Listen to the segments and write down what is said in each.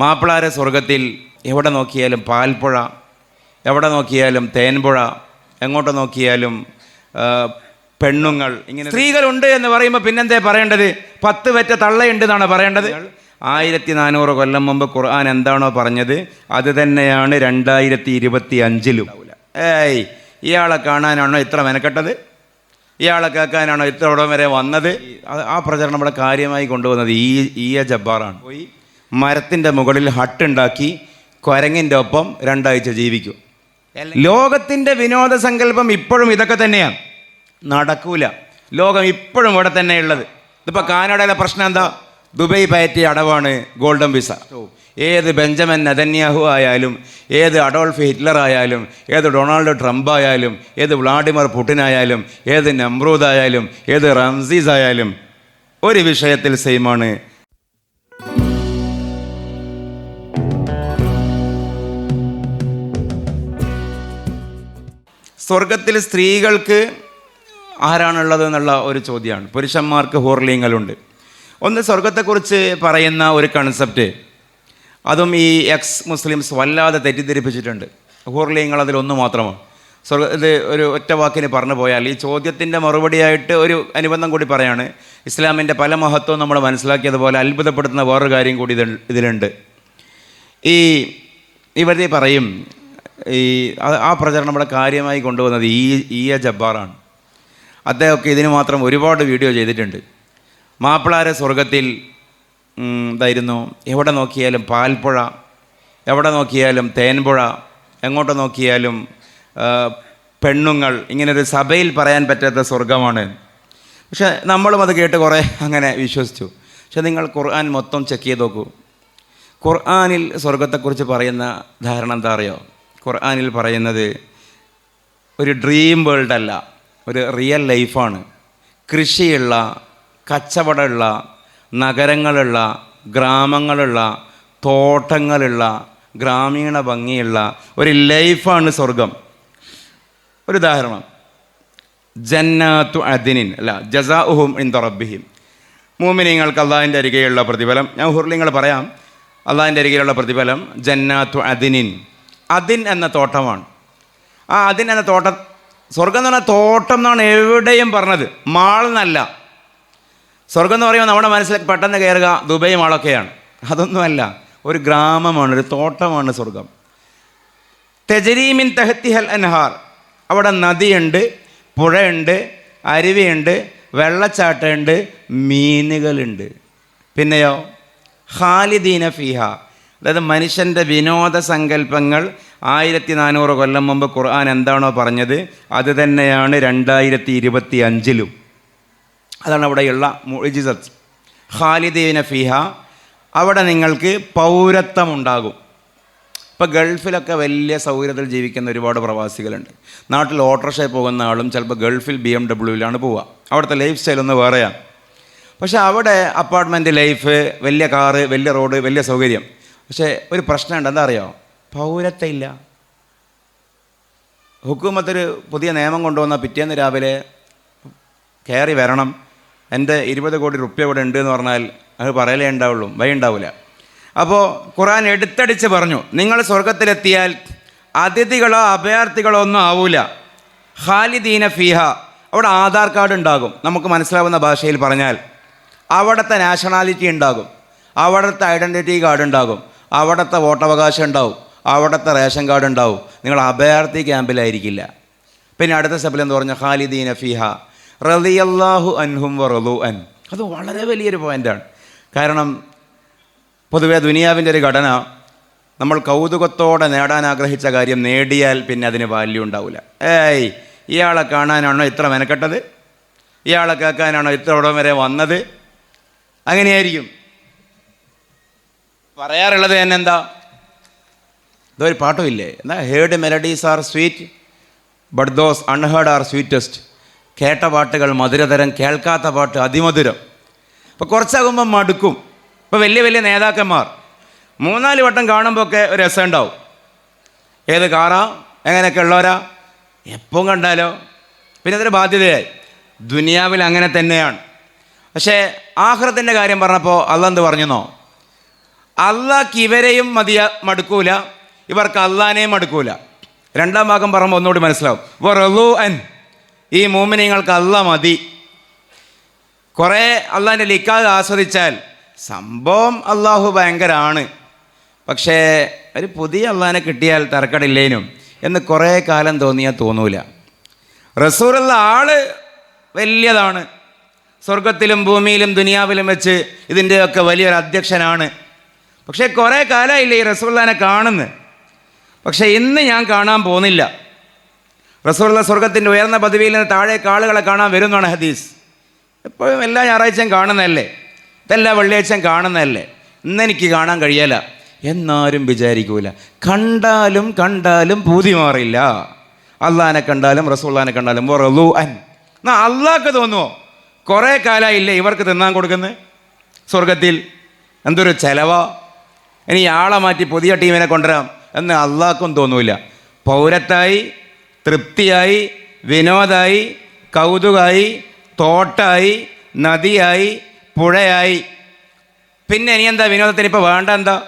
മാപ്പിളാര സ്വർഗത്തിൽ എവിടെ നോക്കിയാലും പാൽപ്പുഴ എവിടെ നോക്കിയാലും തേൻപുഴ എങ്ങോട്ട് നോക്കിയാലും പെണ്ണുങ്ങൾ ഇങ്ങനെ സ്ത്രീകളുണ്ട് എന്ന് പറയുമ്പോൾ പിന്നെന്തേ പറയേണ്ടത്? പത്ത് വെറ്റ തള്ളയുണ്ട് എന്നാണ് പറയേണ്ടത്. ആയിരത്തി നാനൂറ് കൊല്ലം മുമ്പ് ഖുർആൻ എന്താണോ പറഞ്ഞത്? അത് തന്നെയാണ് രണ്ടായിരത്തി ഇരുപത്തി അഞ്ചിലും ഏയ് ഇയാളെ കാണാനാണോ ഇത്ര മെനക്കെട്ടത്? ഇയാളെ കേൾക്കാനാണോ ഇത്ര ഇവിടം വരെ വന്നത്? ആ പ്രചരണം ഇവിടെ കാര്യമായി കൊണ്ടുവന്നത് ഈ ഈയ ജബ്ബാറാണ്. പോയി. മരത്തിന്റെ മുകളിൽ ഹട്ടുണ്ടാക്കി കുരങ്ങിന്റെ ഒപ്പം രണ്ടാഴ്ച ജീവിക്കും. ലോകത്തിന്റെ വിനോദസങ്കല്പം ഇപ്പോഴും ഇതൊക്കെ തന്നെയാണ്. നടക്കൂല. ലോകം ഇപ്പോഴും ഇവിടെ തന്നെ ഉള്ളത്. ഇതിപ്പോൾ കാനഡയിലെ പ്രശ്നം എന്താ? ദുബൈ പയറ്റിയ അടവാണ് ഗോൾഡൻ വിസ. ഏത് ബെഞ്ചമിൻ നദന്യാഹു ആയാലും ഏത് അഡോൾഫ് ഹിറ്റ്ലർ ആയാലും ഏത് ഡൊണാൾഡ് ട്രംപ് ആയാലും ഏത് വ്ളാഡിമിർ പുടിൻ ആയാലും ഏത് നമ്രൂദ് ആയാലും ഏത് റംസീസ് ആയാലും ഒരു വിഷയത്തിൽ സെയിമാണ് സ്വർഗത്തിൽ സ്ത്രീകൾക്ക് ആരാണുള്ളത് എന്നുള്ള ഒരു ചോദ്യമാണ്. പുരുഷന്മാർക്ക് ഹോർലിംഗലുണ്ട് ഒന്ന് സ്വർഗത്തെക്കുറിച്ച് പറയുന്ന ഒരു കൺസെപ്റ്റ് അതും ഈ എക്സ് മുസ്ലിംസ് വല്ലാതെ തെറ്റിദ്ധരിപ്പിച്ചിട്ടുണ്ട്. ഹോർലിംഗങ്ങൾ അതിലൊന്ന് മാത്രമാണ്. സ്വർഗ ഇത് ഒരു ഒറ്റ വാക്കിന് പറഞ്ഞു പോയാൽ ഈ ചോദ്യത്തിന്റെ മറുപടിയായിട്ട് ഒരു അനുബന്ധം കൂടി പറയാണ്. ഇസ്ലാമിന്റെ പല മഹത്വവും നമ്മൾ മനസ്സിലാക്കിയതുപോലെ അത്ഭുതപ്പെടുത്തുന്ന വേറൊരു കാര്യം കൂടി ഇതിലുണ്ട്. ഈ ഇവരെ പറയും ഈ ആ- പ്രചരണം ഇവിടെ കാര്യമായി കൊണ്ടുവന്നത് ഈ ഇ എ ജബ്ബാറാണ്. അദ്ദേഹമൊക്കെ ഇതിന് മാത്രം ഒരുപാട് വീഡിയോ ചെയ്തിട്ടുണ്ട്. മാപ്പിളാര സ്വർഗത്തിൽ ഇതായിരുന്നു. എവിടെ നോക്കിയാലും പാൽപ്പുഴ എവിടെ നോക്കിയാലും തേൻപുഴ എങ്ങോട്ട് നോക്കിയാലും പെണ്ണുങ്ങൾ ഇങ്ങനൊരു സഭയിൽ പറയാൻ പറ്റാത്ത സ്വർഗമാണ്. പക്ഷെ നമ്മളും അത് കേട്ട് കുറേ അങ്ങനെ വിശ്വസിച്ചു. പക്ഷെ നിങ്ങൾ ഖുർആൻ മൊത്തം ചെക്ക് ചെയ്ത് നോക്കൂ. ഖുർആാനിൽ സ്വർഗത്തെക്കുറിച്ച് പറയുന്ന ധാരണ എന്താ അറിയോ? ഖുർആനിൽ പറയുന്നത് ഒരു ഡ്രീം വേൾഡ് അല്ല ഒരു റിയൽ ലൈഫാണ് കൃഷിയുള്ള കച്ചവടമുള്ള നഗരങ്ങളുള്ള ഗ്രാമങ്ങളുള്ള തോട്ടങ്ങളുള്ള ഗ്രാമീണ ഭംഗിയുള്ള ഒരു ലൈഫാണ് സ്വർഗം ഒരു ഉദാഹരണം. ജന്നാത്തു അദിനിൻ അല്ല ജസാഉഹും ഇൻ റബ്ബിഹിം. മൂമിനിങ്ങൾക്ക് അള്ളാഹിന്റെ അരികെയുള്ള പ്രതിഫലം ഞാൻ ഹുർലിങ്ങൾ പറയാം. അള്ളാഹിന്റെ അരികെയുള്ള പ്രതിഫലം ജന്നാത്തു അദിനിൻ. അദിൻ എന്ന തോട്ടമാണ്. ആ അതിൻ എന്ന തോട്ടം സ്വർഗം എന്ന് പറഞ്ഞാൽ തോട്ടം എന്നാണ് എവിടെയും പറഞ്ഞത്. മാൾ എന്നല്ല. സ്വർഗം എന്ന് പറയുമ്പോൾ നമ്മുടെ മനസ്സിൽ പെട്ടെന്ന് കയറുക ദുബൈ മാളൊക്കെയാണ്. അതൊന്നുമല്ല. ഒരു ഗ്രാമമാണ് ഒരു തോട്ടമാണ് സ്വർഗം തെജരീമിൻ തെഹത്തിഹൽ അൻഹാർ. അവിടെ നദിയുണ്ട് പുഴയുണ്ട് അരുവിയുണ്ട് വെള്ളച്ചാട്ടമുണ്ട് മീനുകളുണ്ട്. പിന്നെയോ ഖാലിദീന ഫിഹ. അതായത് മനുഷ്യന്റെ വിനോദസങ്കല്പങ്ങൾ ആയിരത്തി നാനൂറ് കൊല്ലം മുമ്പ് ഖുർആൻ എന്താണോ പറഞ്ഞത്? അത് തന്നെയാണ് രണ്ടായിരത്തി ഇരുപത്തി അഞ്ചിലും അതാണ് അവിടെയുള്ള മുഴിജിസത്ത് ഖാലിദീന ഫിഹ അവിടെ നിങ്ങൾക്ക് പൗരത്വം ഉണ്ടാകും ഇപ്പോൾ ഗൾഫിലൊക്കെ വലിയ സൗകര്യത്തിൽ ജീവിക്കുന്ന ഒരുപാട് പ്രവാസികളുണ്ട്. നാട്ടിൽ ഓട്ടോറിക്ഷയിൽ പോകുന്ന ആളും ചിലപ്പോൾ ഗൾഫിൽ ബി എം ഡബ്ല്യൂവിലാണ് പോവുക. അവിടുത്തെ ലൈഫ് സ്റ്റൈൽ ഒന്ന് വേറെയാണ്. പക്ഷേ അവിടെ അപ്പാർട്ട്മെന്റ് ലൈഫ് വലിയ കാറ് വലിയ റോഡ് വലിയ സൗകര്യം. പക്ഷേ ഒരു പ്രശ്നമുണ്ട്. എന്താ അറിയോ പൗരത്വം ഇല്ല ഹുക്കുമത്തൊരു പുതിയ നിയമം കൊണ്ടുവന്ന പിറ്റേന്ന് രാവിലെ കയറി വരണം. എന്റെ ഇരുപത് കോടി റുപ്യ ഇവിടെ ഉണ്ട് എന്ന് പറഞ്ഞാൽ അത് പറയലേ ഉണ്ടാവുള്ളൂ. വൈ ഉണ്ടാവില്ല അപ്പോൾ ഖുറാൻ എടുത്തടിച്ച് പറഞ്ഞു നിങ്ങൾ സ്വർഗത്തിലെത്തിയാൽ അതിഥികളോ അഭയാർത്ഥികളോ ഒന്നും ആവൂല. ഖാലിദീന ഫിഹ. അവിടെ ആധാർ കാർഡ് ഉണ്ടാകും. നമുക്ക് മനസ്സിലാവുന്ന ഭാഷയിൽ പറഞ്ഞാൽ അവിടുത്തെ നാഷണാലിറ്റി ഉണ്ടാകും. അവിടുത്തെ ഐഡന്റിറ്റി കാർഡ് ഉണ്ടാകും. അവിടുത്തെ വോട്ടവകാശം ഉണ്ടാവും. അവിടുത്തെ റേഷൻ കാർഡ് ഉണ്ടാവും. നിങ്ങൾ അഭയാർത്ഥി ക്യാമ്പിലായിരിക്കില്ല. പിന്നെ അടുത്ത സ്റ്റെപ്പിൽ എന്ന് പറഞ്ഞാൽ ഖാലിദീൻ ഫിഹ. റളിയല്ലാഹു അൻഹും വറലു അൻ അത് വളരെ വലിയൊരു പോയിന്റാണ് കാരണം പൊതുവേ ദുനിയാവിന്റെ ഒരു ഘടന നമ്മൾ കൗതുകത്തോടെ നേടാൻ ആഗ്രഹിച്ച കാര്യം നേടിയാൽ പിന്നെ അതിന് വാല്യൂ ഉണ്ടാവില്ല. ഏയ് ഇയാളെ കാണാനാണോ ഇത്ര മെനക്കെട്ടത്? ഇയാളെ കേൾക്കാനാണോ ഇത്ര ഉടം വരെ വന്നത്? അങ്ങനെയായിരിക്കും. പറയാറുള്ളത് തന്നെ എന്താ? ഇതൊരു പാട്ടുമില്ലേ എന്താ? Heard melodies are sweet but those unheard are sweetest കേട്ട പാട്ടുകൾ മധുരതരം കേൾക്കാത്ത പാട്ട് അതിമധുരം. അപ്പോൾ കുറച്ചാകുമ്പോൾ മടുക്കും. ഇപ്പോൾ വലിയ വലിയ നേതാക്കന്മാർ മൂന്നാൽ വട്ടം കാണുമ്പോൾ ഒക്കെ ഒരു രസം ഉണ്ടാവും ഏത് കാറാ? എങ്ങനെയൊക്കെ ഉള്ളവരാ? എപ്പം കണ്ടാലോ? പിന്നെ അതൊരു ബാധ്യതയായി. ദുനിയാവിൽ അങ്ങനെ തന്നെയാണ്. പക്ഷേ ആഹ്റത്തിന്റെ കാര്യം പറഞ്ഞപ്പോൾ അതെന്ത് പറഞ്ഞെന്നോ? അള്ളാഹ്ക്ക് ഇവരെയും മതിയ മടുക്കൂല. ഇവർക്ക് അള്ളാനെയും മടുക്കൂല. രണ്ടാം ഭാഗം പറയുമ്പോൾ ഒന്നുകൂടി മനസ്സിലാവും. ഈ മൂമിനിങ്ങൾക്ക് അല്ല മതി. കുറേ അള്ളാഹിന്റെ ലിക്കാതെ ആസ്വദിച്ചാൽ സംഭവം അള്ളാഹു ഭയങ്കരമാണ് പക്ഷേ ഒരു പുതിയ അള്ളാഹിനെ കിട്ടിയാൽ തറക്കടില്ലേനും എന്ന് കുറേ കാലം തോന്നിയാൽ തോന്നൂല. റസൂറുള്ള ആൾ വലിയതാണ്. സ്വർഗത്തിലും ഭൂമിയിലും ദുനിയാവിലും വെച്ച് ഇതിന്റെയൊക്കെ വലിയൊരു അധ്യക്ഷനാണ്. പക്ഷേ കുറേ കാലമായില്ലേ ഈ റസൂള്ളാനെ കാണുന്നത് പക്ഷേ ഇന്ന് ഞാൻ കാണാൻ പോകുന്നില്ല. റസൂള്ള സ്വർഗത്തിന്റെ ഉയർന്ന പദവിയിൽ നിന്ന് താഴേക്ക് ആളുകളെ കാണാൻ വരുന്നതാണ് ഹദീസ്. എപ്പോഴും എല്ലാ ഞായറാഴ്ചയും കാണുന്നതല്ലേ? ഇതെല്ലാ വെള്ളിയാഴ്ചയും കാണുന്നതല്ലേ? ഇന്നെനിക്ക് കാണാൻ കഴിയല. എന്നാരും വിചാരിക്കൂല. കണ്ടാലും കണ്ടാലും പൂതി മാറില്ല. അള്ളഹാനെ കണ്ടാലും റസൂള്ളാനെ കണ്ടാലും വറലു അൻ എന്നാ അള്ളാഹ്ക്ക് തോന്നുമോ കുറേ കാലമായില്ലേ ഇവർക്ക് തിന്നാൻ കൊടുക്കുന്നത് സ്വർഗത്തിൽ എന്തൊരു ചെലവാ? ഇനി ആളെ മാറ്റി പുതിയ ടീമിനെ കൊണ്ടുവരാം എന്ന് അള്ളാഹ്ക്കും തോന്നൂല. പൗരത്തായി തൃപ്തിയായി വിനോദായി കൗതുകായി തോട്ടായി നദിയായി പുഴയായി. പിന്നെ ഇനി എന്താ വിനോദത്തിന് ഇപ്പോൾ വേണ്ട എന്താ?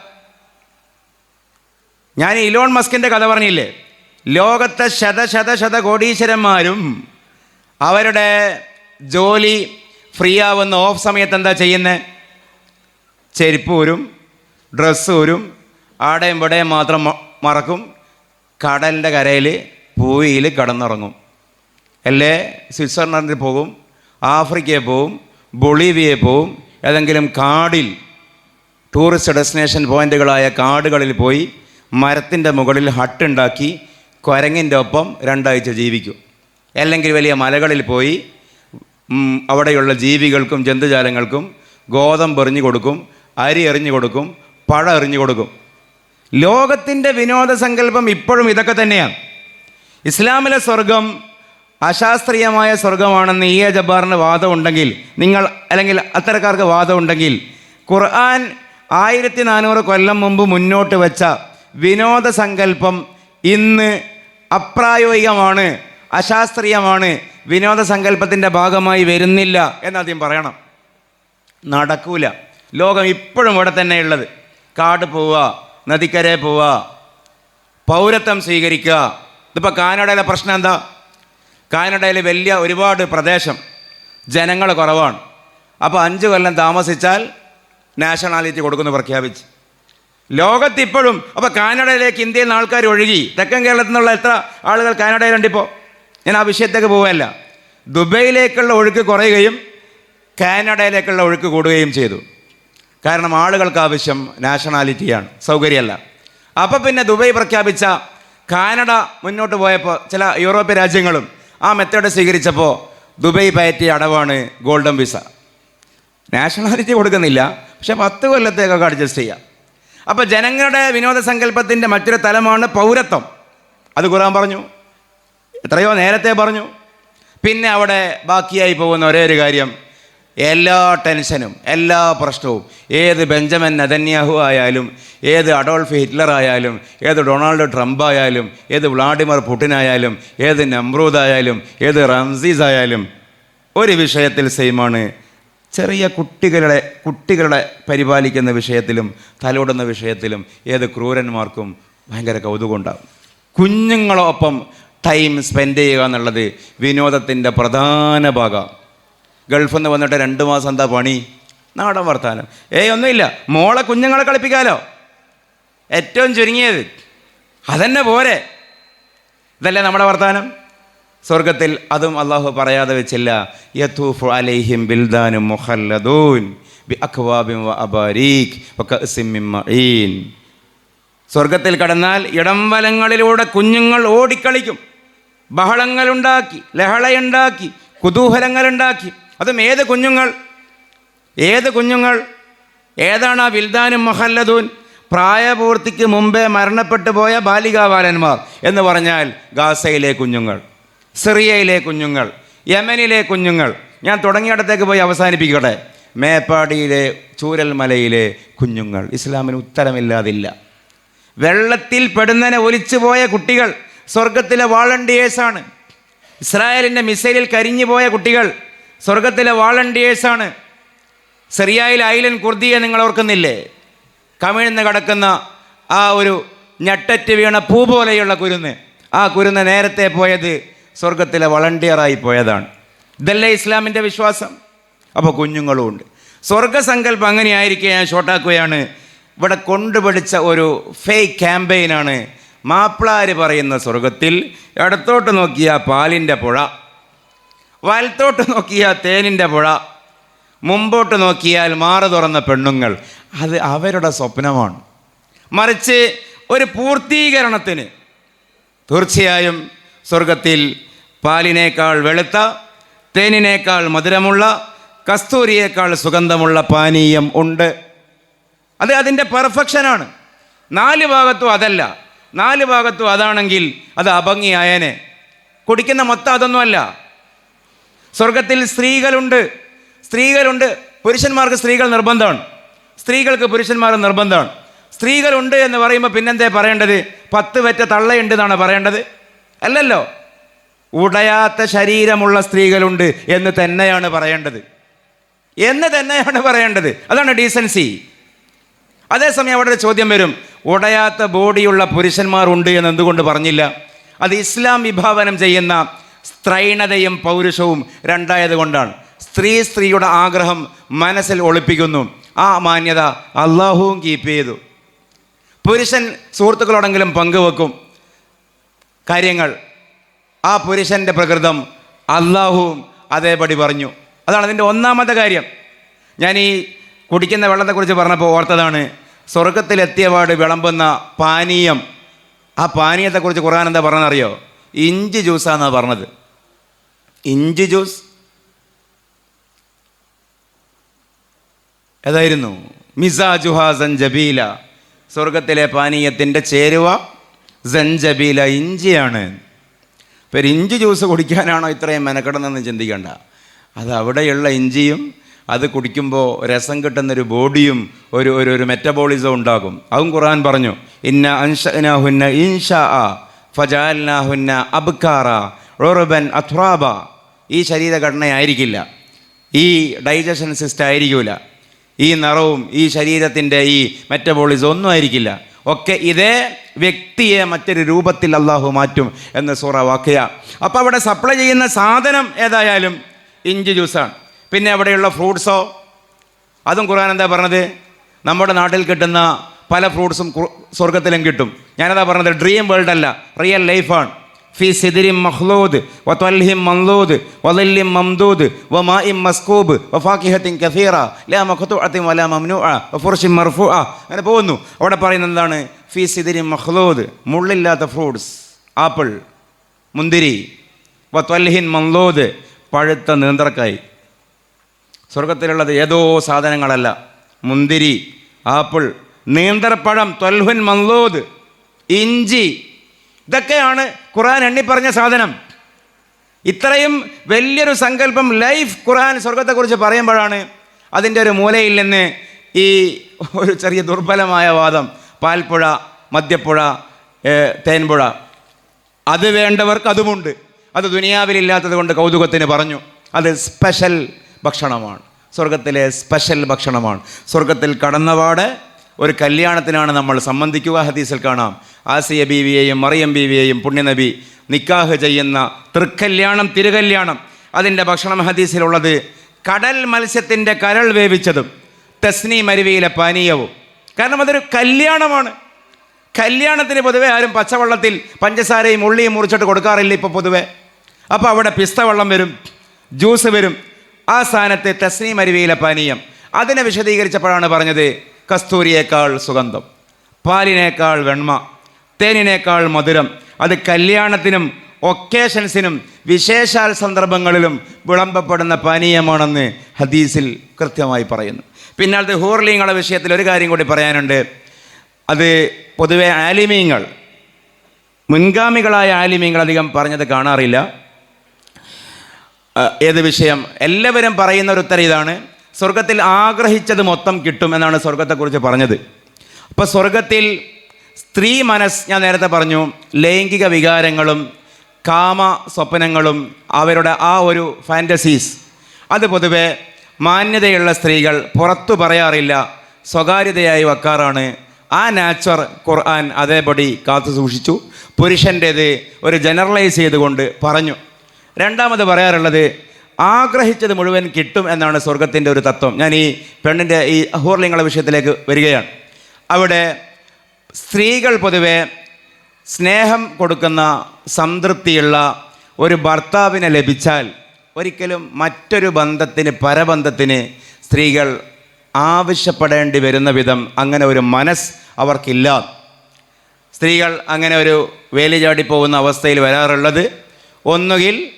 ഞാൻ ഇലോൺ മസ്കിന്റെ കഥ പറഞ്ഞില്ലേ? ലോകത്തെ ശത ശത കോടീശ്വരന്മാരും അവരുടെ ജോലി ഫ്രീ ആവുന്ന ഓഫ് സമയത്ത് എന്താ ചെയ്യുന്നത് ചെരുപ്പ് ഊരും ഡ്രസ്സ് ഊരും ആടെയും ഇവിടെയും മാത്രം മറക്കും. കടലിന്റെ കരയിൽ പൂയിൽ കടന്നിറങ്ങും. അല്ലേ? സ്വിറ്റ്സർലൻഡിൽ പോകും ആഫ്രിക്കയിൽ പോവും ബൊളീവിയയിൽ പോവും ഏതെങ്കിലും കാടിൽ ടൂറിസ്റ്റ് ഡെസ്റ്റിനേഷൻ പോയിന്റുകളായ കാടുകളിൽ പോയി മരത്തിന്റെ മുകളിൽ ഹട്ടുണ്ടാക്കി കുരങ്ങിന്റെ ഒപ്പം രണ്ടാഴ്ച ജീവിക്കും. അല്ലെങ്കിൽ വലിയ മലകളിൽ പോയി അവിടെയുള്ള ജീവികൾക്കും ജന്തുജാലങ്ങൾക്കും ഗോതമ്പ് എറിഞ്ഞു കൊടുക്കും അരി എറിഞ്ഞു കൊടുക്കും പഴം എറിഞ്ഞു കൊടുക്കും. ലോകത്തിന്റെ വിനോദസങ്കല്പം ഇപ്പോഴും ഇതൊക്കെ തന്നെയാണ്. ഇസ്ലാമിലെ സ്വർഗം അശാസ്ത്രീയമായ സ്വർഗമാണെന്ന് ഇ എ ജബ്ബാറിന് വാദമുണ്ടെങ്കിൽ നിങ്ങൾ അല്ലെങ്കിൽ അത്തരക്കാർക്ക് വാദമുണ്ടെങ്കിൽ ഖുർആൻ ആയിരത്തി നാനൂറ് കൊല്ലം മുമ്പ് മുന്നോട്ട് വെച്ച വിനോദസങ്കല്പം ഇന്ന് അപ്രായോഗികമാണ് അശാസ്ത്രീയമാണ് വിനോദസങ്കല്പത്തിന്റെ ഭാഗമായി വരുന്നില്ല എന്നാദ്യം പറയണം. നടക്കൂല. ലോകം ഇപ്പോഴും ഇവിടെ തന്നെ ഉള്ളത് കാട് പോവുക നദിക്കരെ പോവുക പൗരത്വം സ്വീകരിക്കുക. ഇതിപ്പോൾ കാനഡയിലെ പ്രശ്നം എന്താ? കാനഡയിൽ വലിയ ഒരുപാട് പ്രദേശം ജനങ്ങൾ കുറവാണ്. അപ്പോൾ അഞ്ച് കൊല്ലം താമസിച്ചാൽ നാഷണാലിറ്റി കൊടുക്കുന്നു പ്രഖ്യാപിച്ച്. ലോകത്ത് ഇപ്പോഴും അപ്പോൾ കാനഡയിലേക്ക് ഇന്ത്യയിൽ നിന്ന് ആൾക്കാർ ഒഴുകി. തെക്കൻ കേരളത്തിൽ നിന്നുള്ള എത്ര ആളുകൾ കാനഡയിലുണ്ട് ഇപ്പോൾ ഞാൻ ആ വിഷയത്തേക്ക് പോവുകയല്ല. ദുബൈയിലേക്കുള്ള ഒഴുക്ക് കുറയുകയും കാനഡയിലേക്കുള്ള ഒഴുക്ക് കൂടുകയും ചെയ്തു. കാരണം ആളുകൾക്ക് ആവശ്യം നാഷണാലിറ്റിയാണ് സൗകര്യമല്ല. അപ്പോൾ പിന്നെ ദുബൈ പ്രഖ്യാപിച്ച കാനഡ മുന്നോട്ട് പോയപ്പോൾ ചില യൂറോപ്യൻ രാജ്യങ്ങളും ആ മെത്തേഡ് സ്വീകരിച്ചപ്പോൾ ദുബൈ പയറ്റിയ അടവാണ് ഗോൾഡൻ വിസ. നാഷണാലിറ്റി കൊടുക്കുന്നില്ല പക്ഷേ പത്ത് കൊല്ലത്തേക്കൊക്കെ അഡ്ജസ്റ്റ് ചെയ്യാം. അപ്പോൾ ജനങ്ങളുടെ വിനോദസങ്കല്പത്തിന്റെ മറ്റൊരു തലമാണ് പൗരത്വം. അത് ഖുറാൻ പറഞ്ഞു എത്രയോ നേരത്തെ പറഞ്ഞു. പിന്നെ അവിടെ ബാക്കിയായി പോകുന്ന ഒരേ ഒരു കാര്യം എല്ലാ ടെൻഷനും എല്ലാ പ്രശ്നവും ഏത് ബെഞ്ചമിൻ നദന്യാഹു ആയാലും ഏത് അഡോൾഫ് ഹിറ്റ്ലർ ആയാലും ഏത് ഡൊണാൾഡ് ട്രംപ് ആയാലും ഏത് വ്ളാഡിമിർ പുടിൻ ആയാലും ഏത് നമ്രൂദ് ആയാലും ഏത് റംസീസ് ആയാലും ഒരു വിഷയത്തിൽ സെയിമാണ് ചെറിയ കുട്ടികളുടെ കുട്ടികളുടെ പരിപാലിക്കുന്ന വിഷയത്തിലും തലോടുന്ന വിഷയത്തിലും ഏത് ക്രൂരന്മാർക്കും ഭയങ്കര കൗതുകമുണ്ടാകും. കുഞ്ഞുങ്ങളോടൊപ്പം ടൈം സ്പെൻഡ് ചെയ്യുക എന്നുള്ളത് വിനോദത്തിന്റെ പ്രധാന ഭാഗം ഗൾഫിൽ നിന്ന് വന്നിട്ട് രണ്ട് മാസം എന്താ പണി? നാടൻ വർത്താനം. ഏയ് ഒന്നുമില്ല. മോളെ കുഞ്ഞുങ്ങളെ കളിപ്പിക്കാലോ? ഏറ്റവും ചുരുങ്ങിയത്. അതന്നെ പോരെ. ഇതല്ലേ നമ്മുടെ വർത്താനം? സ്വർഗത്തിൽ അതും അള്ളാഹു പറയാതെ വെച്ചില്ല. യഥൂഫു അലൈഹിം ബിൽദാനും മുഹല്ലദൂൻ ബി അഖ്വാബിം വ സ്വർഗത്തിൽ കടന്നാൽ ഇടം വലങ്ങളിലൂടെ കുഞ്ഞുങ്ങൾ ഓടിക്കളിക്കും. ബഹളങ്ങളുണ്ടാക്കി ലഹളയുണ്ടാക്കി കുതൂഹലങ്ങളുണ്ടാക്കി. അതും ഏത് കുഞ്ഞുങ്ങൾ? ഏത് കുഞ്ഞുങ്ങൾ? ഏതാണ് ആ വിൽദാനും മഹല്ലദൂൻ? പ്രായപൂർത്തിക്ക് മുമ്പേ മരണപ്പെട്ടു പോയ ബാലികാബാലന്മാർ എന്ന് പറഞ്ഞാൽ ഗാസയിലെ കുഞ്ഞുങ്ങൾ സിറിയയിലെ കുഞ്ഞുങ്ങൾ യമനിലെ കുഞ്ഞുങ്ങൾ. ഞാൻ തുടങ്ങിയിടത്തേക്ക് പോയി അവസാനിപ്പിക്കട്ടെ. മേപ്പാടിയിലെ ചൂരൽമലയിലെ കുഞ്ഞുങ്ങൾ. ഇസ്ലാമിന് ഉത്തരമില്ലാതില്ല. വെള്ളത്തിൽ പെടുന്നനെ പെടുന്നതിനെ ഒലിച്ചുപോയ കുട്ടികൾ സ്വർഗത്തിലെ വാളണ്ടിയേഴ്സാണ്. ഇസ്രായേലിന്റെ മിസൈലിൽ കരിഞ്ഞു പോയ കുട്ടികൾ സ്വർഗത്തിലെ വാളണ്ടിയേഴ്സാണ്. സിറിയയിൽ ഐലൻ കുർദിയെ നിങ്ങൾ ഓർക്കുന്നില്ലേ? കമിഴ്ന്ന് കിടക്കുന്ന ആ ഒരു ഞെട്ടറ്റ് വീണ പൂ പോലെയുള്ള കുരുന്ന്. ആ കുരുന്ന് നേരത്തെ പോയത് സ്വർഗത്തിലെ വളണ്ടിയറായി പോയതാണ്. ഇതല്ലേ ഇസ്ലാമിന്റെ വിശ്വാസം? അപ്പോൾ കുഞ്ഞുങ്ങളും ഉണ്ട്. സ്വർഗസങ്കല്പം അങ്ങനെയായിരിക്കെ ഞാൻ ഷോട്ടാക്കുകയാണ്. ഇവിടെ കൊണ്ടുപിടിച്ച ഒരു ഫേക്ക് ക്യാമ്പയിനാണ് മാപ്പിളാർ പറയുന്ന സ്വർഗത്തിൽ ഇടത്തോട്ട് നോക്കിയ പാലിന്റെ പുഴ. വലത്തോട്ട് നോക്കിയാൽ തേനിന്റെ പുഴ മുമ്പോട്ട് നോക്കിയാൽ മാറു തുറന്ന പെണ്ണുങ്ങൾ. അത് അവരുടെ സ്വപ്നമാണ്. മറിച്ച് ഒരു പൂർത്തീകരണത്തിന് തീർച്ചയായും സ്വർഗത്തിൽ പാലിനേക്കാൾ വെളുത്ത തേനിനേക്കാൾ മധുരമുള്ള കസ്തൂരിയേക്കാൾ സുഗന്ധമുള്ള പാനീയം ഉണ്ട്. അത് അതിന്റെ പെർഫെക്ഷനാണ്. നാല് ഭാഗത്തും അതല്ല. നാല് ഭാഗത്തും അതാണെങ്കിൽ അത് അഭംഗിയായനെ. കുടിക്കുന്ന മൊത്തം അതൊന്നുമല്ല. സ്വർഗത്തിൽ സ്ത്രീകളുണ്ട്. സ്ത്രീകളുണ്ട് പുരുഷന്മാർക്ക് സ്ത്രീകൾ നിർബന്ധമാണ്. സ്ത്രീകൾക്ക് പുരുഷന്മാർ നിർബന്ധമാണ്. സ്ത്രീകളുണ്ട് എന്ന് പറയുമ്പോൾ പിന്നെന്തേ പറയേണ്ടത്? പത്ത് വെറ്റ തള്ളയുണ്ട് എന്നാണ് പറയേണ്ടത്. അല്ലല്ലോ. ഉടയാത്ത ശരീരമുള്ള സ്ത്രീകളുണ്ട് എന്ന് തന്നെയാണ് പറയേണ്ടത്. എന്ന് തന്നെയാണ് പറയേണ്ടത്. അതാണ് ഡീസൻസി അതേസമയം അവിടെ ചോദ്യം വരും. ഉടയാത്ത ബോഡിയുള്ള പുരുഷന്മാരുണ്ട് എന്ന് എന്തുകൊണ്ട് പറഞ്ഞില്ല? അത് ഇസ്ലാം വിഭാവനം ചെയ്യുന്ന സ്ത്രൈണതയും പൗരുഷവും രണ്ടായത് കൊണ്ടാണ് സ്ത്രീ സ്ത്രീയുടെ ആഗ്രഹം മനസ്സിൽ ഒളിപ്പിക്കുന്നു. ആ മാന്യത അള്ളാഹുവും കീപ്പ് ചെയ്തു. പുരുഷൻ സുഹൃത്തുക്കളോടെങ്കിലും പങ്കുവെക്കും. കാര്യങ്ങൾ. ആ പുരുഷന്റെ പ്രകൃതം അള്ളാഹുവും അതേപടി പറഞ്ഞു. അതാണ് അതിന്റെ ഒന്നാമത്തെ കാര്യം. ഞാൻ ഈ കുടിക്കുന്ന വെള്ളത്തെക്കുറിച്ച് പറഞ്ഞപ്പോൾ ഓർത്തതാണ്. സ്വർഗത്തിലെത്തിയപാട് വിളമ്പുന്ന പാനീയം. ആ പാനീയത്തെക്കുറിച്ച് ഖുർആൻ എന്താ പറഞ്ഞറിയോ ഇഞ്ചി ജ്യൂസാന്നാ പറഞ്ഞത്. ഇഞ്ചി ജ്യൂസ്? ഏതായിരുന്നു? മിസാജുഹ സഞ്ജബീല സ്വർഗത്തിലെ പാനീയത്തിന്റെ ചേരുവ സഞ്ജബീല ഇഞ്ചിയാണ്. ഇപ്പം ഇഞ്ചി ജ്യൂസ് കുടിക്കാനാണോ ഇത്രയും മെനക്കെടുന്നതെന്ന് ചിന്തിക്കേണ്ട. അത് അവിടെയുള്ള ഇഞ്ചിയും അത് കുടിക്കുമ്പോൾ രസം കിട്ടുന്നൊരു ബോഡിയും ഒരു ഒരു മെറ്റബോളിസം ഉണ്ടാകും. അതും ഖുർആൻ പറഞ്ഞു ഇന്ന അൻഷനാഹുന്ന ഇൻഷാ. ഫജാൽനാഹുന്ന അബ്കാറ റോറബൻ അത്രാബ. ഈ ശരീരഘടനയായിരിക്കില്ല. ഈ ഡൈജഷൻ സിസ്റ്റം ആയിരിക്കില്ല ഈ നിറവും ഈ ശരീരത്തിന്റെ ഈ മെറ്റബോളിസം ഒന്നും ആയിരിക്കില്ല. ഒക്കെ ഇതേ വ്യക്തിയെ മറ്റൊരു രൂപത്തിൽ അള്ളാഹു മാറ്റും എന്ന് സൂറ വാക്കുക അപ്പോൾ അവിടെ സപ്ലൈ ചെയ്യുന്ന സാധനം ഏതായാലും ഇഞ്ചി ജ്യൂസാണ്. പിന്നെ അവിടെയുള്ള ഫ്രൂട്ട്സോ? അതും ഖുർആൻ എന്താ പറഞ്ഞത്? നമ്മുടെ നാട്ടിൽ കിട്ടുന്ന പല ഫ്രൂട്ട്സും സ്വർഗത്തിലും കിട്ടും. ഞാനതാ പറഞ്ഞത് ഡ്രീം വേൾഡ് അല്ല റിയൽ ലൈഫാണ് ഫി സിദിരിം മഹ്ലൂദ് വത്വൽഹിം മൻലൂദ് വദല്ലിം മംദൂദ് വമാഇം മസ്കൂബ് വ ഫാക്കിഹത്തിൻ കസീറ ലാ മഖ്തുഅത്തിൻ വലാ മംനൂഅ മർഫു മർഫൂഅ. അങ്ങനെ പോകുന്നു. അവിടെ പറയുന്നത് എന്താണ്? ഫി സിദിരിം മഹ്ലൂദ് മുള്ളില്ലാത്ത ഫ്രൂട്ട്സ് ആപ്പിൾ മുന്തിരി വത്വൽഹിൻ മൻലൂദ് പഴുത്ത നേന്ത്രക്കായ് സ്വർഗത്തിലുള്ളത് ഏതോ സാധനങ്ങളല്ല. മുന്തിരി ആപ്പിൾ നീന്തർപ്പഴം തൊൽഹുൻ മൻലൂദ് ഇഞ്ചി ഇതൊക്കെയാണ് ഖുറാൻ എണ്ണി പറഞ്ഞ സാധനം. ഇത്രയും വലിയൊരു സങ്കല്പം ലൈഫ് ഖുറാൻ സ്വർഗത്തെക്കുറിച്ച് പറയുമ്പോഴാണ് അതിന്റെ ഒരു മൂലയിൽ നിന്ന് ഈ ഒരു ചെറിയ ദുർബലമായ വാദം പാൽപ്പുഴ മദ്യപ്പുഴ തേൻപുഴ. അത് വേണ്ടവർക്ക് അതുമുണ്ട്. അത് ദുനിയാവിലില്ലാത്തത് കൊണ്ട് കൗതുകത്തിന് പറഞ്ഞു. അത് സ്പെഷ്യൽ ഭക്ഷണമാണ്. സ്വർഗത്തിലെ സ്പെഷ്യൽ ഭക്ഷണമാണ്. സ്വർഗത്തിൽ കടന്നപാട് ഒരു കല്യാണത്തിനാണ് നമ്മൾ സംബന്ധിക്കുക. ഹദീസിൽ കാണാം. ആസിയ ബീവിയെയും മറിയം ബീവിയെയും പുണ്യനബി നിക്കാഹ് ചെയ്യുന്ന തൃക്കല്യാണം തിരുകല്യാണം. അതിന്റെ ഭക്ഷണം ഹദീസിലുള്ളത് കടൽ മത്സ്യത്തിന്റെ കരൾ വേവിച്ചതും തസ്നി മരുവിയിലെ പാനീയവും. കാരണം അതൊരു കല്യാണമാണ്. കല്യാണത്തിന് പൊതുവെ ആരും പച്ചവെള്ളത്തിൽ പഞ്ചസാരയും ഉള്ളിയും മുറിച്ചിട്ട് കൊടുക്കാറില്ല ഇപ്പോൾ പൊതുവെ. അപ്പോൾ അവിടെ പിസ്ത വെള്ളം വരും ജ്യൂസ് വരും. ആ സ്ഥാനത്ത് തസ്നീം അരുവിയിലെ പാനീയം. അതിനെ വിശദീകരിച്ചപ്പോഴാണ് പറഞ്ഞത് കസ്തൂരിയേക്കാൾ സുഗന്ധം പാലിനേക്കാൾ വെണ്മ തേനിനേക്കാൾ മധുരം അത് കല്യാണത്തിനും ഒക്കേഷൻസിനും വിശേഷാൽ സന്ദർഭങ്ങളിലും വിളമ്പപ്പെടുന്ന പാനീയമാണെന്ന് ഹദീസിൽ കൃത്യമായി പറയുന്നു. പിന്നെ അത് ഹൂർലിങ്ങളുടെ വിഷയത്തിൽ ഒരു കാര്യം കൂടി പറയാനുണ്ട്. അത് പൊതുവെ ആലിമീങ്ങൾ മുൻഗാമികളായ ആലിമീങ്ങൾ അധികം പറഞ്ഞത് കാണാറില്ല. ഏത് വിഷയം? എല്ലാവരും പറയുന്ന ഒരു ഉത്തരം ഇതാണ്. സ്വർഗത്തിൽ ആഗ്രഹിച്ചത് മൊത്തം കിട്ടും എന്നാണ് സ്വർഗത്തെക്കുറിച്ച് പറഞ്ഞത്. അപ്പോൾ സ്വർഗത്തിൽ സ്ത്രീ മനസ് ഞാൻ നേരത്തെ പറഞ്ഞു ലൈംഗിക വികാരങ്ങളും കാമ സ്വപ്നങ്ങളും അവരുടെ ആ ഒരു ഫാന്റസീസ് അത് പൊതുവെ മാന്യതയുള്ള സ്ത്രീകൾ പുറത്തു പറയാറില്ല സ്വകാര്യതയായി വെക്കാറാണ്. ആ നാച്ചർ ഖുർആൻ അതേപടി കാത്തു സൂക്ഷിച്ചു. പുരുഷന്റേത് ഒരു ജനറലൈസ് ചെയ്തുകൊണ്ട് പറഞ്ഞു. രണ്ടാമത് പറയാറുള്ളത് ആഗ്രഹിച്ചത് മുഴുവൻ കിട്ടും എന്നാണ് സ്വർഗത്തിന്റെ ഒരു തത്വം. ഞാൻ ഈ പെണ്ണിന്റെ ഈ ഹൂർലിങ്ങളുടെ വിഷയത്തിലേക്ക് വരികയാണ്. അവിടെ സ്ത്രീകൾ പൊതുവെ സ്നേഹം കൊടുക്കുന്ന സംതൃപ്തിയുള്ള ഒരു ഭർത്താവിനെ ലഭിച്ചാൽ ഒരിക്കലും മറ്റൊരു ബന്ധത്തിന് പരബന്ധത്തിന് സ്ത്രീകൾ ആവശ്യപ്പെടേണ്ടി വരുന്ന വിധം അങ്ങനെ ഒരു മനസ്സ് അവർക്കില്ല. സ്ത്രീകൾ അങ്ങനെ ഒരു വേലി ചാടി പോകുന്ന അവസ്ഥയിൽ വരാറുള്ളത്. ഒന്നുകിൽ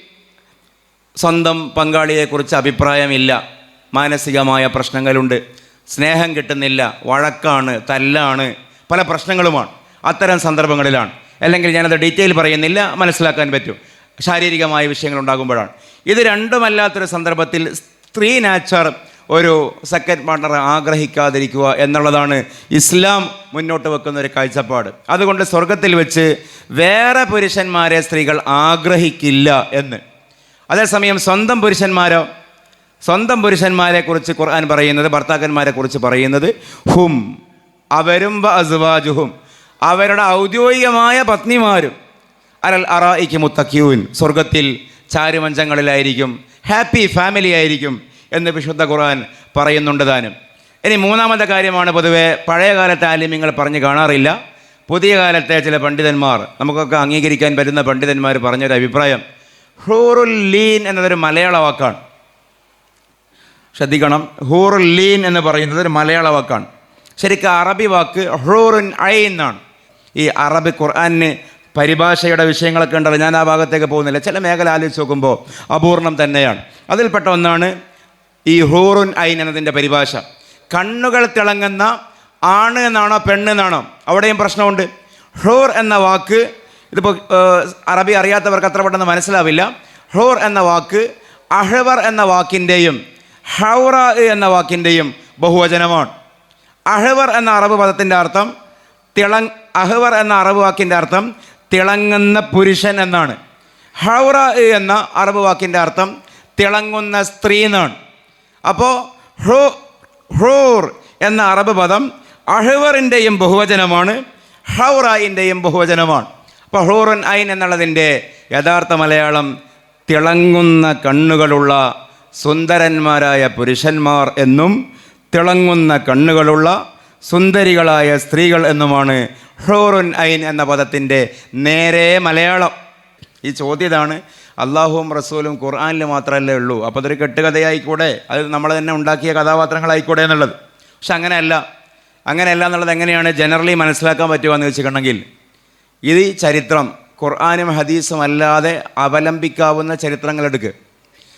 സ്വന്തം പങ്കാളിയെക്കുറിച്ച് അഭിപ്രായമില്ല. മാനസികമായ പ്രശ്നങ്ങളുണ്ട്. സ്നേഹം കിട്ടുന്നില്ല. വഴക്കാണ് തല്ലാണ്. പല പ്രശ്നങ്ങളുമാണ്. അത്തരം സന്ദർഭങ്ങളിലാണ്. അല്ലെങ്കിൽ ഞാനത് ഡീറ്റെയിൽ പറയുന്നില്ല മനസ്സിലാക്കാൻ പറ്റും. ശാരീരികമായ വിഷയങ്ങൾ ഉണ്ടാകുമ്പോഴാണ് ഇത് രണ്ടുമല്ലാത്തൊരു സന്ദർഭത്തിൽ സ്ത്രീ നാച്ചർ ഒരു സെക്കൻഡ് പാർട്ണർ ആഗ്രഹിക്കാതിരിക്കുക എന്നുള്ളതാണ് ഇസ്ലാം മുന്നോട്ട് വെക്കുന്ന ഒരു കാഴ്ചപ്പാട്. അതുകൊണ്ട് സ്വർഗത്തിൽ വെച്ച് വേറെ പുരുഷന്മാരെ സ്ത്രീകൾ ആഗ്രഹിക്കില്ല എന്ന്. അതേസമയം സ്വന്തം പുരുഷന്മാരോ സ്വന്തം പുരുഷന്മാരെ കുറിച്ച് ഖുർആൻ പറയുന്നത് ഭർത്താക്കന്മാരെ കുറിച്ച് പറയുന്നത് ഹും അവരും വ അസ്വാജുഹും അവരുടെ ഔദ്യോഗികമായ പത്നിമാരും അലൽ അറായിക്ക് മുത്തക്യൂൻ സ്വർഗത്തിൽ ചാരുമഞ്ചങ്ങളിലായിരിക്കും ഹാപ്പി ഫാമിലി ആയിരിക്കും എന്ന് വിശുദ്ധ ഖുർആൻ പറയുന്നുണ്ട് താനും. ഇനി മൂന്നാമത്തെ കാര്യമാണ് പൊതുവെ പഴയ കാലത്തെ ആലിമ്യങ്ങൾ പറഞ്ഞു കാണാറില്ല. പുതിയ കാലത്തെ ചില പണ്ഡിതന്മാർ നമുക്കൊക്കെ അംഗീകരിക്കാൻ പറ്റുന്ന പണ്ഡിതന്മാർ പറഞ്ഞൊരു അഭിപ്രായം ഹൂറുൽ ലീൻ എന്നതൊരു മലയാള വാക്കാണ്. ശ്രദ്ധിക്കണം. ഹൂറുൽ ലീൻ എന്ന് പറയുന്നത് ഒരു മലയാള വാക്കാണ്. ശരിക്കും അറബി വാക്ക് ഹൂറുൻ ഐ എന്നാണ്. ഈ അറബി ഖുർആന് പരിഭാഷയുടെ വിഷയങ്ങളൊക്കെ ഉണ്ടല്ലോ. ഞാൻ ആ ഭാഗത്തേക്ക് പോകുന്നില്ല. ചില മേഖല ആലോചിച്ച് നോക്കുമ്പോൾ അപൂർണം തന്നെയാണ്. അതിൽപ്പെട്ട ഒന്നാണ് ഈ ഹൂറുൻ ഐൻ എന്നതിന്റെ പരിഭാഷ. കണ്ണുകൾ തിളങ്ങുന്ന ആണ് എന്നാണോ പെണ്ണ് എന്നാണോ? അവിടെയും പ്രശ്നമുണ്ട്. ഹൂർ എന്ന വാക്ക് ഇതിപ്പോൾ അറബി അറിയാത്തവർക്ക് അത്ര പെട്ടെന്ന് മനസ്സിലാവില്ല. ഹോർ എന്ന വാക്ക് അഹവർ എന്ന വാക്കിന്റെയും ഹൗറ എന്ന വാക്കിന്റെയും ബഹുവചനമാണ്. അഹവർ എന്ന അറബ് പദത്തിന്റെ അർത്ഥം തിളങ് അഹവർ എന്ന അറബ് വാക്കിന്റെ അർത്ഥം തിളങ്ങുന്ന പുരുഷൻ എന്നാണ്. ഹൗറ എന്ന അറബ് വാക്കിന്റെ അർത്ഥം തിളങ്ങുന്ന സ്ത്രീ എന്നാണ്. അപ്പോൾ ഹോ ഹോർ എന്ന അറബ് പദം അഹ്വറിന്റെയും ബഹുവചനമാണ് ഹൗറായിന്റെയും ബഹുവചനമാണ്. അപ്പോൾ ഹ്രൂറുൻ ഐൻ എന്നുള്ളതിന്റെ യഥാർത്ഥ മലയാളം തിളങ്ങുന്ന കണ്ണുകളുള്ള സുന്ദരന്മാരായ പുരുഷന്മാർ എന്നും തിളങ്ങുന്ന കണ്ണുകളുള്ള സുന്ദരികളായ സ്ത്രീകൾ എന്നുമാണ് ഹ്രൂറുൻ ഐൻ എന്ന പദത്തിന്റെ നേരെ മലയാളം. ഈ ചോദ്യതാണ് അള്ളാഹുവും റസൂലും ഖുർആാനിൽ മാത്രമല്ലേ ഉള്ളൂ. അപ്പോൾ അതൊരു കെട്ടുകഥയായിക്കൂടെ? അത് നമ്മൾ തന്നെ ഉണ്ടാക്കിയ കഥാപാത്രങ്ങളായിക്കൂടെ എന്നുള്ളത്. പക്ഷെ അങ്ങനെയല്ല. അങ്ങനെയല്ല എന്നുള്ളത് എങ്ങനെയാണ് ജനറലി മനസ്സിലാക്കാൻ പറ്റുമെന്ന് വെച്ചിട്ടുണ്ടെങ്കിൽ ഇത് ഈ ചരിത്രം. ഖുർആാനും ഹദീസും അല്ലാതെ അവലംബിക്കാവുന്ന ചരിത്രങ്ങൾ എടുക്കുക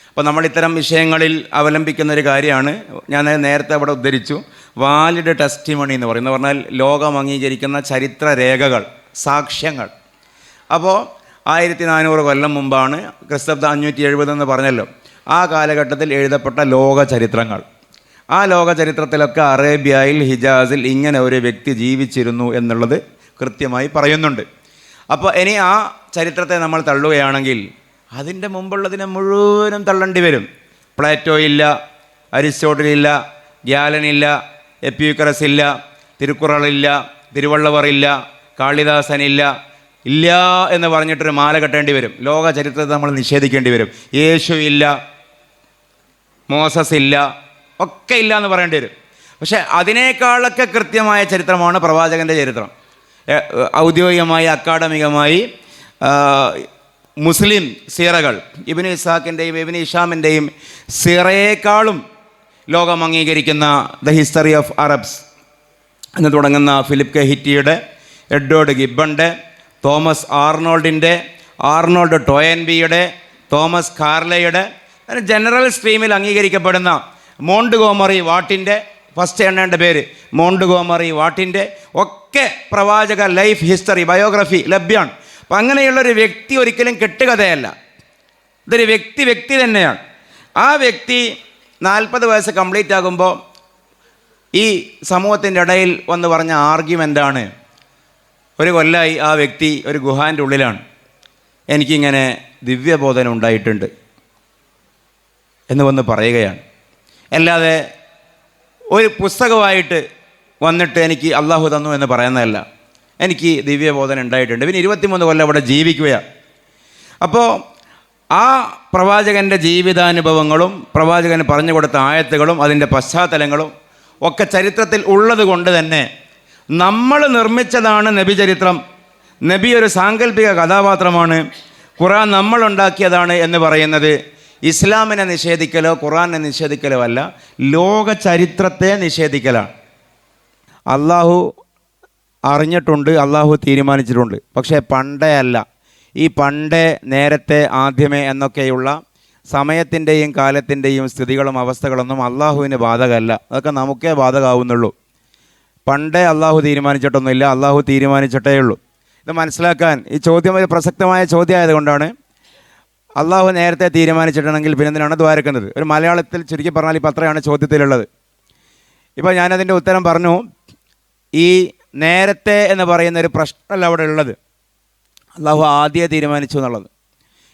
അപ്പോൾ നമ്മൾ ഇത്തരം വിഷയങ്ങളിൽ അവലംബിക്കുന്ന ഒരു കാര്യമാണ്. ഞാൻ നേരത്തെ അവിടെ ഉദ്ധരിച്ചു. വാലിഡ് ടെസ്റ്റിമണി എന്ന് പറയുന്നത് പറഞ്ഞാൽ ലോകം അംഗീകരിക്കുന്ന ചരിത്ര രേഖകൾ സാക്ഷ്യങ്ങൾ. അപ്പോൾ ആയിരത്തി നാനൂറ് കൊല്ലം മുമ്പാണ് ക്രിസ്തബ്ദ അഞ്ഞൂറ്റി എഴുപത് എന്ന് പറഞ്ഞല്ലോ. ആ കാലഘട്ടത്തിൽ എഴുതപ്പെട്ട ലോക ചരിത്രങ്ങൾ. ആ ലോക ചരിത്രത്തിലൊക്കെ അറേബ്യയിൽ ഹിജാസിൽ ഇങ്ങനെ ഒരു വ്യക്തി ജീവിച്ചിരുന്നു എന്നുള്ളത് കൃത്യമായി പറയുന്നുണ്ട്. അപ്പോൾ ഇനി ആ ചരിത്രത്തെ നമ്മൾ തള്ളുകയാണെങ്കിൽ അതിന്റെ മുമ്പുള്ളതിനെ മുഴുവനും തള്ളേണ്ടി വരും. പ്ലേറ്റോ ഇല്ല അരിസ്റ്റോട്ടിലില്ല ഗ്യാലനില്ല എപ്യൂക്കറസ് ഇല്ല തിരുക്കുറളില്ല തിരുവള്ളവറില്ല കാളിദാസനില്ല ഇല്ല ഇല്ല എന്ന് പറഞ്ഞിട്ടൊരു മാല കെട്ടേണ്ടി വരും. ലോക ചരിത്രത്തെ നമ്മൾ നിഷേധിക്കേണ്ടി വരും. യേശു ഇല്ല മോസസ് ഇല്ല ഒക്കെ ഇല്ല എന്ന് പറയേണ്ടി വരും. പക്ഷേ അതിനേക്കാളൊക്കെ കൃത്യമായ ചരിത്രമാണ് പ്രവാചകന്റെ ചരിത്രം. ഔദ്യോഗികമായി അക്കാഡമികമായി മുസ്ലിം സീറകൾ ഇബിന് ഇസാഖിന്റെയും ഇബിന് ഇഷാമിന്റെയും സീറയേക്കാളും ലോകം അംഗീകരിക്കുന്ന ദ ഹിസ്റ്ററി ഓഫ് അറബ്സ് എന്ന് തുടങ്ങുന്ന ഫിലിപ്പ് കെ. ഹിറ്റിയുടെ എഡ്വേർഡ് ഗിബണ്ടെ തോമസ് ആർണോൾഡിന്റെ ആർണോൾഡ് ടോയൻബിയുടെ തോമസ് കാർലയുടെ ജനറൽ സ്ട്രീമിൽ അംഗീകരിക്കപ്പെടുന്ന മോണ്ട് ഗോമറി വാട്ടിന്റെ ഫസ്റ്റ് എണ്ണേണ്ട പേര് മോണ്ട് ഗോമറി വാട്ടിന്റെ ഒക്കെ പ്രവാചക ലൈഫ് ഹിസ്റ്ററി ബയോഗ്രഫി ലഭ്യമാണ് അപ്പം അങ്ങനെയുള്ളൊരു വ്യക്തി ഒരിക്കലും കെട്ടുകഥയല്ല. ഇതൊരു വ്യക്തി വ്യക്തി തന്നെയാണ്. ആ വ്യക്തി നാൽപ്പത് വയസ്സ് കംപ്ലീറ്റ് ആകുമ്പോൾ ഈ സമൂഹത്തിന്റെ ഇടയിൽ വന്ന് പറഞ്ഞ ആർഗ്യുമെന്റാണ് ഒരു കൊല്ലായി ആ വ്യക്തി ഒരു ഗുഹാന്റെ ഉള്ളിലാണ്. എനിക്കിങ്ങനെ ദിവ്യബോധനം ഉണ്ടായിട്ടുണ്ട് എന്ന് വന്ന് പറയുകയാണ്. അല്ലാതെ ഒരു പുസ്തകമായിട്ട് വന്നിട്ട് എനിക്ക് അള്ളാഹു തന്നു എന്ന് പറയുന്നതല്ല. എനിക്ക് ദിവ്യബോധന ഉണ്ടായിട്ടുണ്ട്. പിന്നെ ഇരുപത്തിമൂന്ന് കൊല്ലം അവിടെ ജീവിക്കുകയാണ് അപ്പോൾ ആ പ്രവാചകന്റെ ജീവിതാനുഭവങ്ങളും പ്രവാചകൻ പറഞ്ഞു കൊടുത്ത ആയത്തുകളും അതിന്റെ പശ്ചാത്തലങ്ങളും ഒക്കെ ചരിത്രത്തിൽ ഉള്ളത് കൊണ്ട് തന്നെ നമ്മൾ നിർമ്മിച്ചതാണ് നബി ചരിത്രം നബി ഒരു സാങ്കല്പിക കഥാപാത്രമാണ്. ഖുറാൻ നമ്മളുണ്ടാക്കിയതാണ് എന്ന് പറയുന്നത്. ഇസ്ലാമിനെ നിഷേധിക്കലോ ഖുറാനെ നിഷേധിക്കലോ അല്ല ലോക ചരിത്രത്തെ നിഷേധിക്കലാണ്. അള്ളാഹു അറിഞ്ഞിട്ടുണ്ട് അള്ളാഹു തീരുമാനിച്ചിട്ടുണ്ട്. പക്ഷേ പണ്ടേ അല്ല. ഈ പണ്ടേ നേരത്തെ ആദ്യമേ എന്നൊക്കെയുള്ള സമയത്തിന്റെയും കാലത്തിന്റെയും സ്ഥിതികളും അവസ്ഥകളൊന്നും അള്ളാഹുവിന് ബാധകമല്ല. അതൊക്കെ നമുക്കേ ബാധകമാവുന്നുള്ളൂ. പണ്ടേ അള്ളാഹു തീരുമാനിച്ചിട്ടൊന്നുമില്ല അള്ളാഹു തീരുമാനിച്ചിട്ടേ ഉള്ളൂ ഇത് മനസ്സിലാക്കാൻ ഈ ചോദ്യം ഒരു പ്രസക്തമായ ചോദ്യമായതുകൊണ്ടാണ് അള്ളാഹു നേരത്തെ തീരുമാനിച്ചിട്ടുണ്ടെങ്കിൽ പിന്നെ എന്തിനാണ് ദ്വാരക്കുന്നത്? ഒരു മലയാളത്തിൽ ചുരുക്കി പറഞ്ഞാൽ ഈ അത്രയാണ് ചോദ്യത്തിലുള്ളത്. ഇപ്പോൾ ഞാനതിന്റെ ഉത്തരം പറഞ്ഞു. ഈ നേരത്തെ എന്ന് പറയുന്ന ഒരു പ്രശ്നമല്ല അവിടെ ഉള്ളത്. അള്ളാഹു ആദ്യം തീരുമാനിച്ചു എന്നുള്ളത്.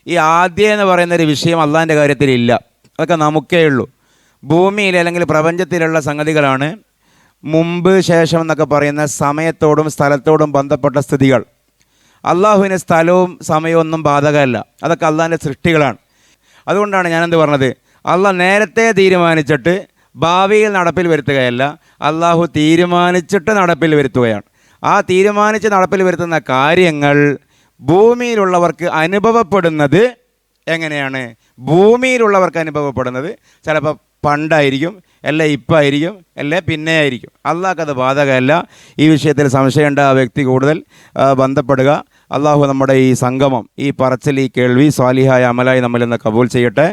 ഈ ആദ്യം എന്ന് പറയുന്ന ഒരു വിഷയം അള്ളാഹിന്റെ കാര്യത്തിൽ ഇല്ല. അതൊക്കെ നമുക്കേ ഉള്ളൂ. ഭൂമിയിൽ അല്ലെങ്കിൽ പ്രപഞ്ചത്തിലുള്ള സംഗതികളാണ് മുമ്പ് ശേഷം എന്നൊക്കെ പറയുന്ന സമയത്തോടും സ്ഥലത്തോടും ബന്ധപ്പെട്ട സ്ഥിതികൾ. അള്ളാഹുവിന് സ്ഥലവും സമയവും ഒന്നും ബാധകമല്ല. അതൊക്കെ അള്ളാഹിന്റെ സൃഷ്ടികളാണ്. അതുകൊണ്ടാണ് ഞാനെന്ത് പറഞ്ഞത്? അള്ളാഹ് നേരത്തെ തീരുമാനിച്ചിട്ട് ഭാവിയിൽ നടപ്പിൽ വരുത്തുകയല്ല അള്ളാഹു തീരുമാനിച്ചിട്ട് നടപ്പിൽ വരുത്തുകയാണ്. ആ തീരുമാനിച്ച് നടപ്പിൽ വരുത്തുന്ന കാര്യങ്ങൾ ഭൂമിയിലുള്ളവർക്ക് അനുഭവപ്പെടുന്നത് എങ്ങനെയാണ്? ഭൂമിയിലുള്ളവർക്ക് അനുഭവപ്പെടുന്നത് ചിലപ്പോൾ പണ്ടായിരിക്കും അല്ല ഇപ്പം ആയിരിക്കും അല്ല പിന്നെ ആയിരിക്കും അള്ളാഹ്ക്കത് ബാധകമല്ല. ഈ വിഷയത്തിൽ സംശയമുണ്ട് ആ വ്യക്തി കൂടുതൽ ബന്ധപ്പെടുക. അള്ളാഹു നമ്മുടെ ഈ സംഗമം ഈ പറച്ചിൽ ഈ കേൾവി സ്വാലിഹായ അമലായി നമ്മളിൽ നിന്ന് കബൂൽ ചെയ്യട്ടെ.